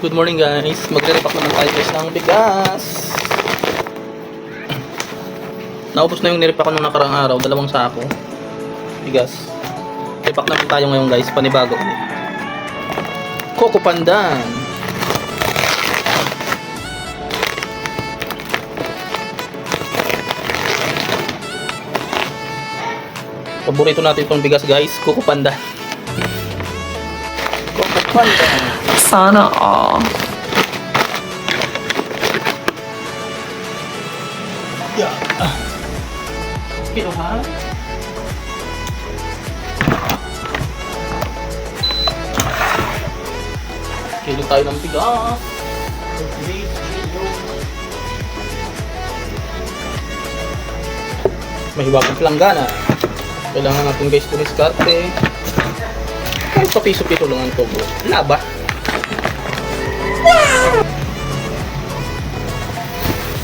Good morning guys. Magre-repack naman tayo guys ng bigas. Naubos na yung nirepack ko nung nakarang araw, dalawang sako. Bigas. Repack naman tayo ngayon guys, panibago. Coco Pandan. Paborito natin itong bigas guys, Coco Pandan. Coco Pandan. Sana all. Yeah. Kilo tayo ng bigas. Mahiwagang planggana. Kailangan natin guys kumiskarte. Kahit pa piso-piso lang ang tubo. Laba.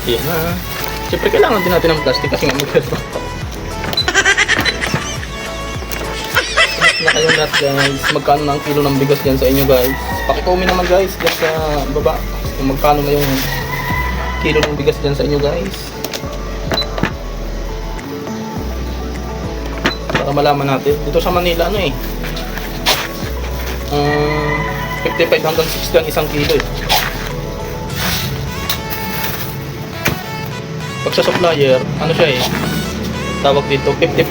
Yan na. Siyempre kailangan din natin ng plastic kasi nga pa. na kayo lahat guys. Magkano na kilo ng bigas dyan sa inyo guys. Pakicomment naman guys dyan sa baba. Kung magkano na yung kilo ng bigas dyan sa inyo guys. Para malaman natin. Dito sa Manila ano eh. Um, 55 hanggang 60 ang isang kilo eh. Pag sa supplier, ano siya eh, tawag dito 55.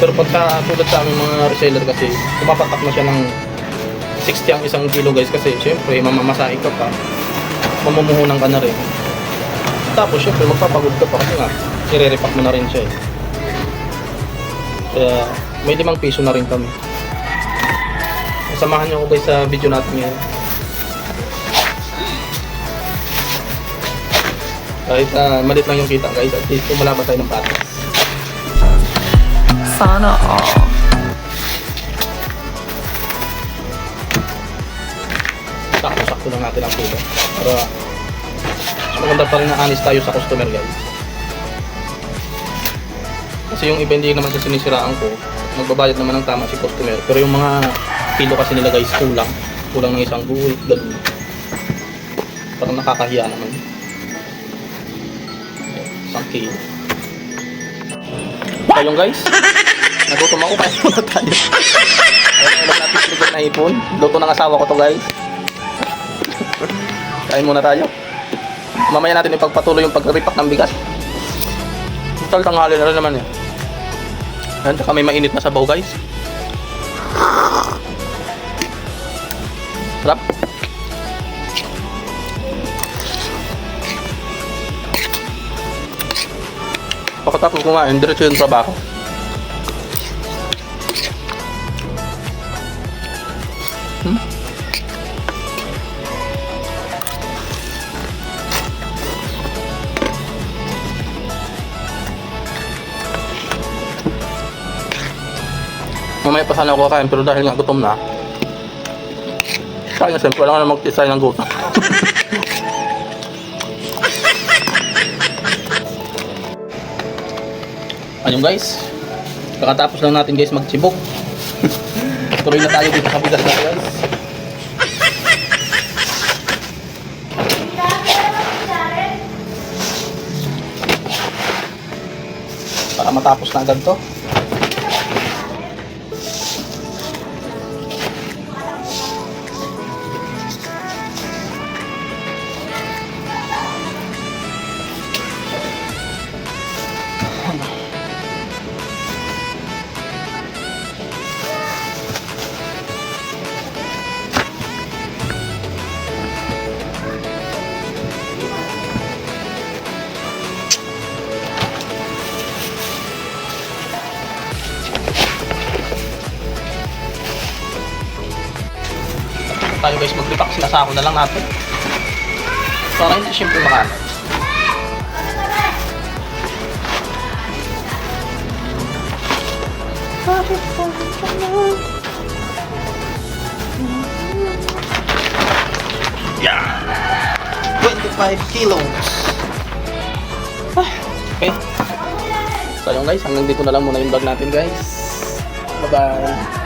Pero pag sa tulad sa aming mga reseller kasi, pumapatak na siya ng 60 ang isang kilo guys kasi syempre mamamasahe ka pa, mamumuhunan ka na rin. Tapos syempre magpapagod ka pa kasi nga, i-repack mo na rin siya eh. Kaya may limang piso na rin kami. Samahan niyo ako guys sa video natin ngayon. Kahit uh, malit lang yung kita guys, at least kumalaban tayo ng patas. Sana all. Sakto-sakto lang natin ang kilo. Para maganda pa rin na honest tayo sa customer guys. Kasi yung iba hindi naman sa sinisiraan ko, magbabayad naman ng tama si customer. Pero yung mga kilo kasi nila guys, kulang. Kulang ng isang buhit, ganun. Parang nakakahiya naman. Kilo. Kayong guys, nagutom ako, kaya muna tayo. Ayun, alam natin siligot na ipon. Luto ng asawa ko to guys. Kain muna tayo. Mamaya natin ipagpatuloy yung pag-repack ng bigas. Total tanghali na rin naman eh. Ayan, tsaka may mainit na sabaw guys. Sarap. Pagkatapos kumain, diretso yung trabaho. Hmm? Mamaya pa sana ako kakain pero dahil nga gutom na. Kaya siyempre wala ka na magtisay ng gutom. Ayun guys. Kakatapos lang natin guys magchibok. Tuloy na tayo dito sa bigas na guys. Para matapos na agad to. Tayo guys. Mag-repack sinasako na lang natin. Para hindi siyempre makalat yeah. 25 kilos. Ah, okay. So yun guys. Hanggang dito na lang muna yung vlog natin guys. Bye bye